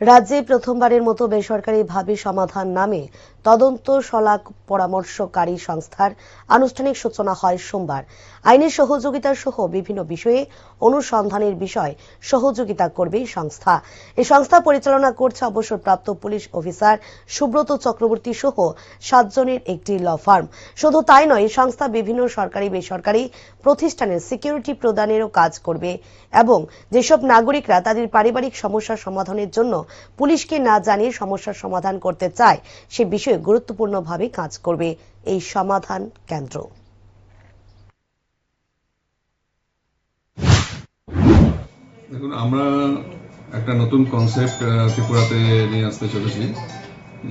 রাজ্যে প্রথমবারের মতো বেসরকারিভাবে সমাধান নামে তদন্ত শলাক পরামর্শকারী সংস্থার আনুষ্ঠানিক সূচনা হয় সোমবার। আইনের সহযোগিতা সহ বিভিন্ন বিষয়ে অনুসন্ধানের বিষয় সহযোগিতা করবে সংস্থা। এই সংস্থা পরিচালনা করছে অবসরপ্রাপ্ত পুলিশ অফিসার সুব্রত চক্রবর্তী সহ সাতজনের একটি ল ফার্ম। শুধু তাই নয়, এই সংস্থা বিভিন্ন সরকারি বেসরকারি প্রতিষ্ঠানের সিকিউরিটি প্রদানেরও কাজ করবে এবং যেসব নাগরিকরা তাদের পারিবারিক সমস্যার সমাধানের জন্য পুলিশকে না জানিয়ে সমস্যার সমাধান করতে চায়, সে বিষয়ে গুরুত্বপূর্ণভাবে কাজ করবে। এই সমাধান কেন্দ্র। দেখুন, আমরা একটা নতুন কনসেপ্ট ত্রিপুরাতে নিয়ে আসতে চলেছি,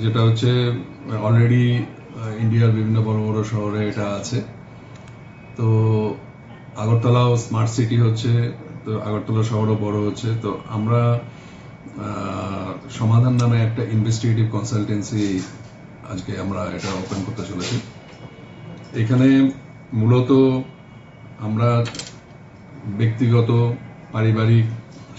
যেটা হচ্ছে অলরেডি ইন্ডিয়ার বিভিন্ন বড় বড় শহরে এটা আছে। তো আগরতলাও স্মার্ট সিটি হচ্ছে, তো আগরতলা শহরও বড় হচ্ছে। তো আমরা সমাধান নামে একটা ইনভেস্টিগেটিভ কনসালটেন্সি আজকে আমরা এটা ওপেন করতে চলেছি। এখানে মূলত আমরা ব্যক্তিগত, পারিবারিক,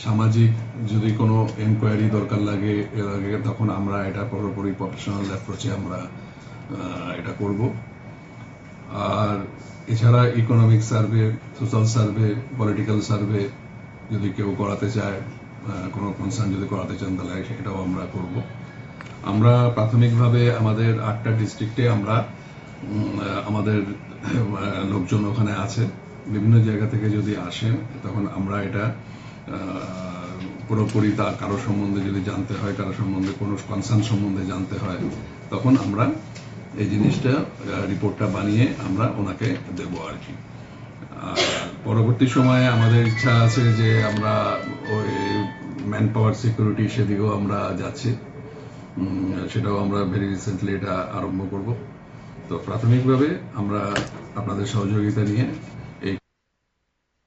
সামাজিক যদি কোনো এনকোয়ারি দরকার লাগে লাগে, তখন আমরা এটা পুরোপুরি প্রফেশনাল অ্যাপ্রোচে আমরা এটা করব। আর এছাড়া economic survey social survey political survey যদি কেউ করাতে চায় কোনো কনসার্ন যদি করাতে চান তাহলে সেটাও আমরা করব। আমরা প্রাথমিকভাবে আমাদের আটটা ডিস্ট্রিক্টে আমরা আমাদের লোকজন ওখানে আছে। বিভিন্ন জায়গা থেকে যদি আসেন তখন আমরা এটা পুরোপুরি তার কারও সম্বন্ধে যদি জানতে হয়, কারও সম্বন্ধে কোনো কনসার্ন সম্বন্ধে জানতে হয়, তখন আমরা এই জিনিসটা রিপোর্টটা বানিয়ে আমরা ওনাকে দেব আর কি। পরবর্তী সময়ে আমাদের ইচ্ছা আছে যে আমরা ওই ম্যান পাওয়ার সিকিউরিটি সেদিকেও আমরা যাচ্ছি। সেটাও আমরা ভেরি রিসেন্টলি এটা আরম্ভ করব। তো প্রাথমিকভাবে আমরা আপনাদের সহযোগিতা নিয়ে